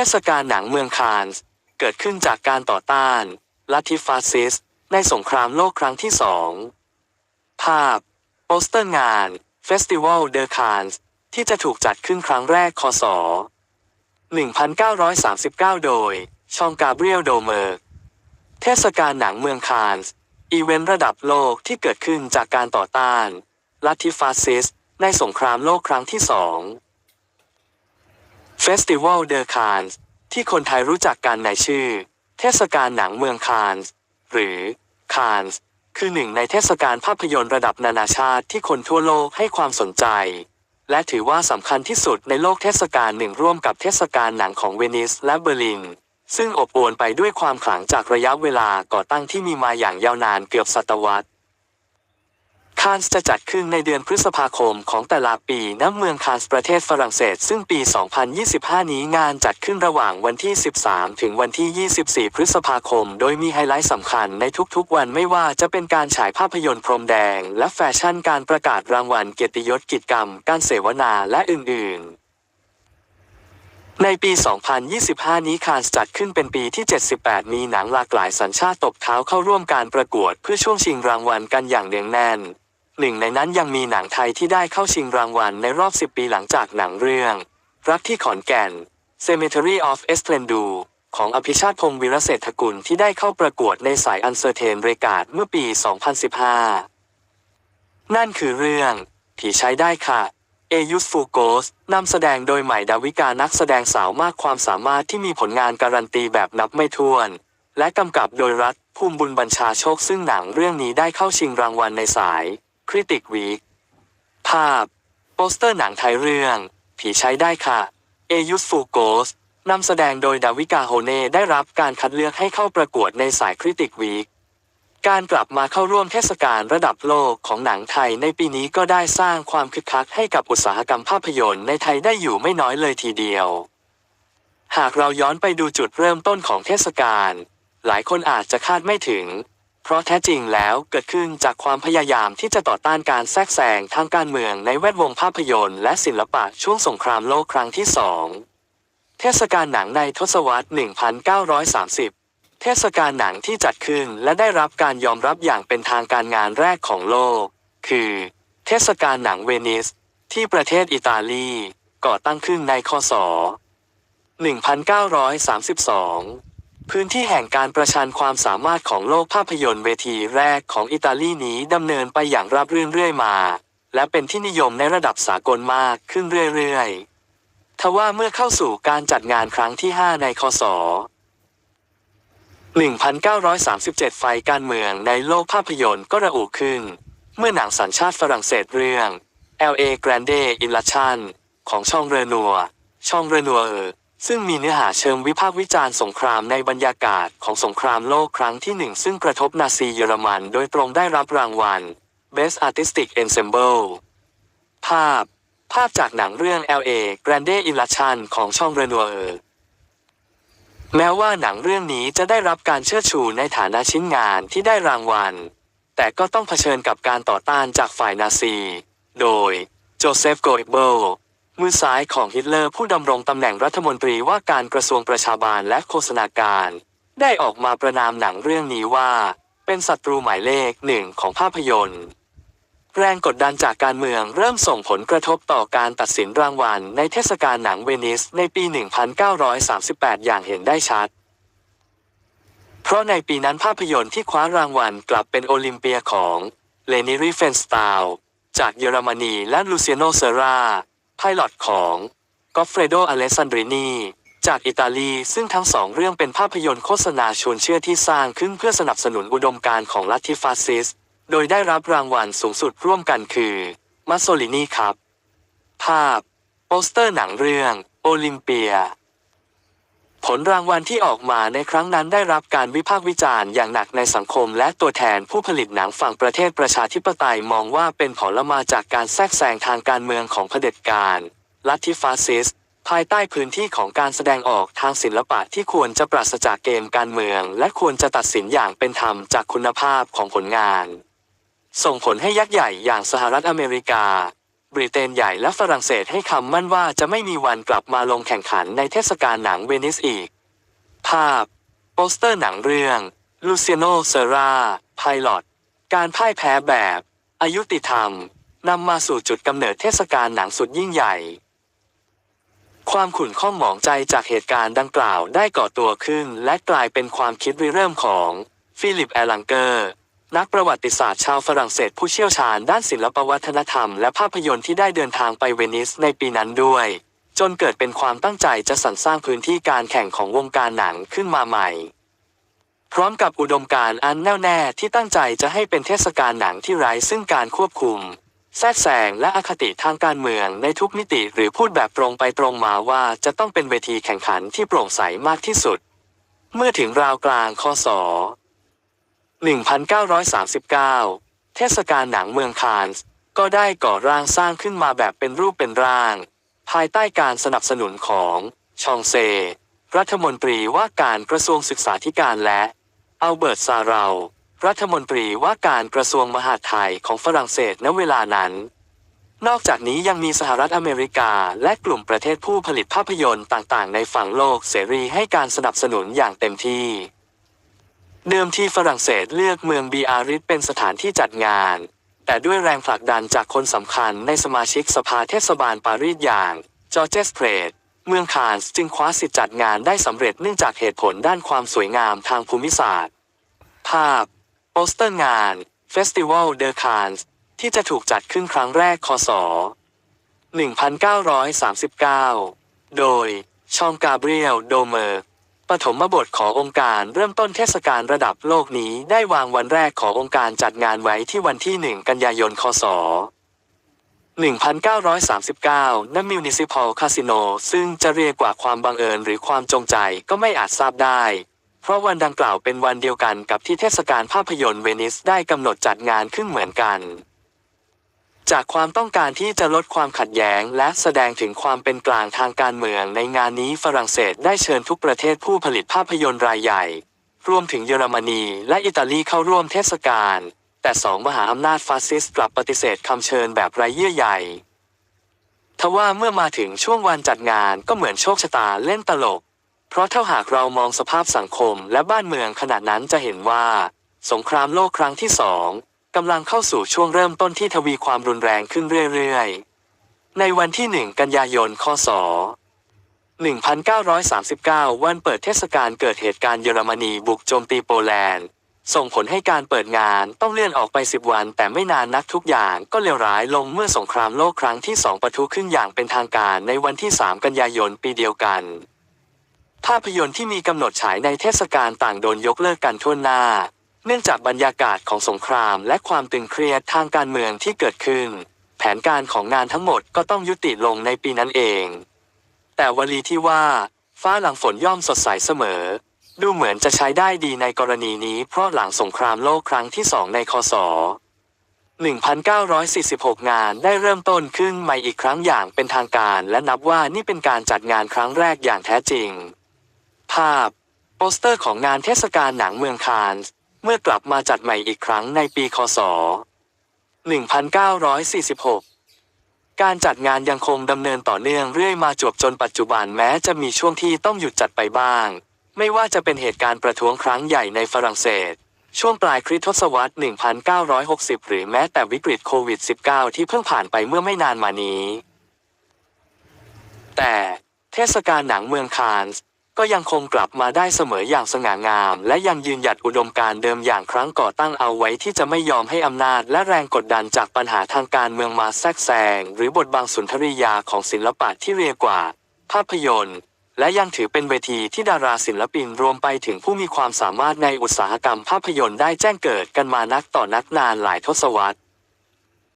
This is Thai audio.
ทศกาลหนังเมืองคานส์เกิดขึ้นจากการต่อต้านลัทธิฟาสซิสต์ในสงครามโลกครั้งที่สองภาพ โปสเตอร์งาน Festival de Cannes ที่จะถูกจัดขึ้นครั้งแรกคศ 1939 โดยชองกาเบรียลโดเมอร์ เทศกาลหนังเมืองคานส์อีเวนต์ระดับโลกที่เกิดขึ้นจากการต่อต้านลัทธิฟาสซิสต์ในสงครามโลกครั้งที่สอง Festival de Cannes ที่คนไทยรู้จักกันในชื่อ เทศกาลหนังเมืองคานส์หรือคานส์คือหนึ่งในเทศกาลภาพยนตร์ระดับนานาชาติที่คนทั่วโลกให้ความสนใจ และถือว่าสำคัญที่สุดในโลกเทศกาลหนึ่งร่วมกับเทศกาลหนังของเวนิสและเบอร์ลิน ซึ่งอบอวลไปด้วยความขลังจากระยะเวลาก่อตั้งที่มีมาอย่างยาวนานเกือบศตวรรษ คานส์จะจัดขึ้นในเดือนพฤษภาคมของแต่ละปีณเมืองคานส์ประเทศฝรั่งเศส ซึ่งปี 2025 นี้งานจัดขึ้นระหว่างวันที่ 13 ถึงวันที่ 24 พฤษภาคม โดยมีไฮไลท์สำคัญในทุกๆ วันไม่ว่าจะเป็นการฉายภาพยนตร์พรมแดง และแฟชั่นการประกาศรางวัลเกียรติยศกิจกรรม การเสวนาและอื่น ๆในปี 2025 นี้คานส์จัดขึ้นเป็นปีที่ 78 มีหนังหลากหลายสัญชาติตบเท้าเข้าร่วมการประกวดเพื่อช่วงชิงรางวัลกันอย่างเนืองแน่น หนึ่งในนั้นยังมีหนังไทยที่ได้เข้าชิงรางวัลในรอบ 10 ปีหลังจากหนังเรื่อง รักที่ขอนแก่น Cemetery of e s p l e n d u ของอภิชาติพงศ์วีรเศรษฐกุลที่ได้เข้าประกวดในสายอันเซอร์เทนเรกาดเมื่อปี 2015 นั่นคือเรื่อง ผีใช้ได้ค่ะ เอยุสฟูโกสนำแสดงโดยใหม่ดาวิกานักแสดงสาวมากความสามารถที่มีผลงานการันตีแบบนับไม่ถ้วน และกำกับโดยรัฐภูมิบุญบัญชาโชคซึ่งหนังเรื่องนี้ได้เข้าชิงรางวัลในสาย Critic Week ภาพ โปสเตอร์หนังไทยเรื่อง ผีใช้ได้ค่ะ เอยุสฟูโกสนำแสดงโดยดาวิกาโฮเน่ได้รับการคัดเลือกให้เข้าประกวดในสาย Critic Week การกลับมาเข้าร่วมเทศกาลระดับโลกของหนังไทยในปีนี้ก็ได้สร้างความคึกคักให้กับอุตสาหกรรมภาพยนตร์ในไทยได้อยู่ไม่น้อยเลยทีเดียว หากเราย้อนไปดูจุดเริ่มต้นของเทศกาลหลายคนอาจจะคาดไม่ถึง เพราะแท้จริงแล้วเกิดขึ้นจากความพยายามที่จะต่อต้านการแทรกแซงทางการเมืองในแวดวงภาพยนตร์และศิลปะช่วงสงครามโลกครั้งที่สองเทศกาลหนังในทศวรรษ 1930 เทศกาลหนังที่จัดขึ้นและได้รับการยอมรับอย่างเป็นทางการงานแรกของโลก คือ เทศกาลหนังเวนิส ที่ประเทศอิตาลีก่อตั้งขึ้นในคศ1932 พื้นที่แห่งการประชันความสามารถของโลกภาพยนตร์เวทีแรกของอิตาลีนี้ดำเนินไปอย่างราบรื่นเรื่อยมา และเป็นที่นิยมในระดับสากลมากขึ้นเรื่อยๆ ทว่าเมื่อเข้าสู่การจัดงานครั้งที่ 5 ในคศ 1937 ไฟการเมืองในโลกภาพยนตร์ก็ระอุขึ้น เมื่อหนังสัญชาติฝรั่งเศสเรื่อง L.A. Grande i n l a t i o n ของช่องเรนัว ช่องเรนัวเออ ซึ่งมีเนื้อหาเชิงวิพากษ์วิจารณ์สงครามในบรรยากาศของสงครามโลกครั้งที่หนึ่งซึ่งกระทบนาซีเยอรมันโดยตรงได้รับรางวัล Best Artistic Ensemble ภาพ ภาพจากหนังเรื่อง L.A. Grande i n l a t i o n ของช่องเรนัวเออแม้ว่าหนังเรื่องนี้จะได้รับการเชิดชูในฐานะชิ้นงานที่ได้รางวัล แต่ก็ต้องเผชิญกับการต่อต้านจากฝ่ายนาซี โดยโจเซฟโกเบล มือซ้ายของฮิตเลอร์ผู้ดำรงตำแหน่งรัฐมนตรีว่าการกระทรวงประชาบาลและโฆษณาการ ได้ออกมาประนามหนังเรื่องนี้ว่า เป็นศัตรูหมายเลขหนึ่งของภาพยนตร์ แรงกดดันจากการเมืองเริ่มส่งผลกระทบต่อการตัดสินรางวัลในเทศกาลหนังเวนิสในปี 1938 อย่างเห็นได้ชัด เพราะในปีนั้นภาพยนตร์ที่คว้ารางวัลกลับเป็นโอลิมเปียของเลนิริเฟนสตาลจากเยอรมนีและลูเซียโนเซรา ไพลอตของกอฟเฟรโดอเลสซานดรินีจากอิตาลีซึ่งทั้งสองเรื่องเป็นภาพยนตร์โฆษณาชวนเชื่อที่สร้างขึ้นเพื่อสนับสนุนอุดมการณ์ของลัทธิฟาสซิส โดยได้รับรางวัลสูงสุดร่วมกันคือมัสโซลินีครับ ภาพ โปสเตอร์หนังเรื่อง โอลิมเปีย ผลรางวัลที่ออกมาในครั้งนั้นได้รับการวิพากษ์วิจารณ์อย่างหนักในสังคม และตัวแทนผู้ผลิตหนังฝั่งประเทศประชาธิปไตยมองว่าเป็นผลมาจากการแทรกแซงทางการเมืองของเผด็จการลัทธิฟาสซิสภายใต้พื้นที่ของการแสดงออกทางศิลปะที่ควรจะปราศจากเกมการเมือง และควรจะตัดสินอย่างเป็นธรรมจากคุณภาพของผลงาน ส่งผลให้ยักษ์ใหญ่อย่างสหรัฐอเมริกา บริเตนใหญ่และฝรั่งเศสให้คำมั่นว่าจะไม่มีวันกลับมาลงแข่งขันในเทศกาลหนังเวนิสอีก ภาพ โปสเตอร์หนังเรื่องลูเซียโนเซราไพลอตการพ่ายแพ้แบบอายุติธรรมนำมาสู่จุดกำเนิดเทศกาลหนังสุดยิ่งใหญ่ ความขุ่นข้องหมองใจจากเหตุการณ์ดังกล่าวได้ก่อตัวขึ้น และกลายเป็นความคิดริเริ่มของฟิลิปแอลังเกอร์ นักประวัติศาสตร์ชาวฝรั่งเศสผู้เชี่ยวชาญด้านศิลปวัฒนธรรมและภาพยนตร์ที่ได้เดินทางไปเวนิสในปีนั้นด้วย จนเกิดเป็นความตั้งใจจะสรรสร้างพื้นที่การแข่งของวงการหนังขึ้นมาใหม่ พร้อมกับอุดมการณ์อันแน่วแน่ที่ตั้งใจจะให้เป็นเทศกาลหนังที่ไร้ซึ่งการควบคุม แทรกแซงและอคติทางการเมืองในทุกมิติหรือพูดแบบตรงไปตรงมาว่าจะต้องเป็นเวทีแข่งขันที่โปร่งใสมากที่สุด เมื่อถึงราวกลางคศ 1939 เทศกาลหนังเมืองคานส์ก็ได้ก่อร่างสร้างขึ้นมาแบบเป็นรูปเป็นร่าง ภายใต้การสนับสนุนของชองเซ รัฐมนตรีว่าการกระทรวงศึกษาธิการและอัลเบิร์ตซาเรารัฐมนตรีว่าการกระทรวงมหาดไทยของฝรั่งเศสณเวลานั้น นอกจากนี้ยังมีสหรัฐอเมริกาและกลุ่มประเทศผู้ผลิตภาพยนตร์ต่างๆ ในฝั่งโลกเสรีให้การสนับสนุนอย่างเต็มที่ เดิมที่ฝรั่งเศสเลือกเมืองบีอาริสเป็นสถานที่จัดงาน แต่ด้วยแรงผลักดันจากคนสำคัญในสมาชิกสภาเทศบาลปารีสอย่างจอร์เจสเพรดเมืองคานส์จึงคว้าสิทธิ์จัดงานได้สำเร็จเนื่องจากเหตุผลด้านความสวยงามทางภูมิศาสตร์ ภาพ โปสเตอร์งาน Festival de Cannes ที่จะถูกจัดขึ้นครั้งแรกคศ 1939 โดยชองกาเบรียล โดเมอร์ ปฐมบทขององค์การเริ่มต้นเทศกาลระดับโลกนี้ได้วางวันแรกขององค์การจัดงานไว้ที่วันที่ 1 กันยายน คศ 1939ณมิวนิซิพอลคาสิโน ซึ่งจะเรียกว่าความบังเอิญหรือความจงใจก็ไม่อาจทราบได้ เพราะวันดังกล่าวเป็นวันเดียวกันกับที่เทศกาลภาพยนตร์เวนิสได้กำหนดจัดงานขึ้นเหมือนกัน จากความต้องการที่จะลดความขัดแย้ง และแสดงถึงความเป็นกลางทางการเมืองในงานนี้ฝรั่งเศสได้เชิญทุกประเทศผู้ผลิตภาพยนตร์รายใหญ่ รวมถึงเยอรมนีและอิตาลีเข้าร่วมเทศกาลแต่สองมหาอำนาจฟาสซิสต์กลับปฏิเสธคำเชิญแบบไร้เยื่อใยทว่าเมื่อมาถึงช่วงวันจัดงานก็เหมือนโชคชะตาเล่นตลก เพราะถ้าหากเรามองสภาพสังคมและบ้านเมืองขณะนั้นจะเห็นว่า สงครามโลกครั้งที่สอง กำลังเข้าสู่ช่วงเริ่มต้นที่ทวีความรุนแรงขึ้นเรื่อยๆ ในวันที่ 1 กันยายน คศ 1939 วันเปิดเทศกาลเกิดเหตุการณ์เยอรมนีบุกโจมตีโปแลนด์ ส่งผลให้การเปิดงานต้องเลื่อนออกไป 10 วัน แต่ไม่นานนักทุกอย่างก็เลวร้ายลงเมื่อสงครามโลกครั้งที่สองปะทุขึ้นอย่างเป็นทางการในวันที่ 3 กันยายนปีเดียวกัน ภาพยนตร์ที่มีกำหนดฉายในเทศกาลต่างโดนยกเลิกกันทั่วหน้า เนื่องจากบรรยากาศของสงครามและความตึงเครียดทางการเมืองที่เกิดขึ้น แผนการของงานทั้งหมดก็ต้องยุติลงในปีนั้นเอง แต่วลีที่ว่า ฟ้าหลังฝนย่อมสดใสเสมอ ดูเหมือนจะใช้ได้ดีในกรณีนี้เพราะหลังสงครามโลกครั้งที่สองในคศ1946 งานได้เริ่มต้นขึ้นใหม่อีกครั้งอย่างเป็นทางการและนับว่านี่เป็นการจัดงานครั้งแรกอย่างแท้จริง ภาพ โปสเตอร์ของงานเทศกาลหนังเมืองคานส์ เมื่อกลับมาจัดใหม่อีกครั้งในปีคศ 1946 การจัดงานยังคงดำเนินต่อเนื่องเรื่อยมาจวบจนปัจจุบันแม้จะมีช่วงที่ต้องหยุดจัดไปบ้าง ไม่ว่าจะเป็นเหตุการณ์ประท้วงครั้งใหญ่ในฝรั่งเศส ช่วงปลายคริสตศตวรรษ 1960 หรือแม้แต่วิกฤตโควิด -19 ที่เพิ่งผ่านไปเมื่อไม่นานมานี้ แต่เทศกาลหนังเมืองคานส์ ก็ยังคงกลับมาได้เสมออย่างสง่างาม และยังยืนหยัดอุดมการณ์เดิมอย่างครั้งก่อตั้งเอาไว้ที่จะไม่ยอมให้อำนาจและแรงกดดันจากปัญหาทางการเมืองมาแทรกแซงหรือบทบังสุนทรียาของศิลปะที่เรียกว่า ภาพยนตร์และยังถือเป็นเวทีที่ดาราศิลปินรวมไปถึงผู้มีความสามารถในอุตสาหกรรมภาพยนตร์ได้แจ้งเกิดกันมานักต่อนักนานหลายทศวรรษ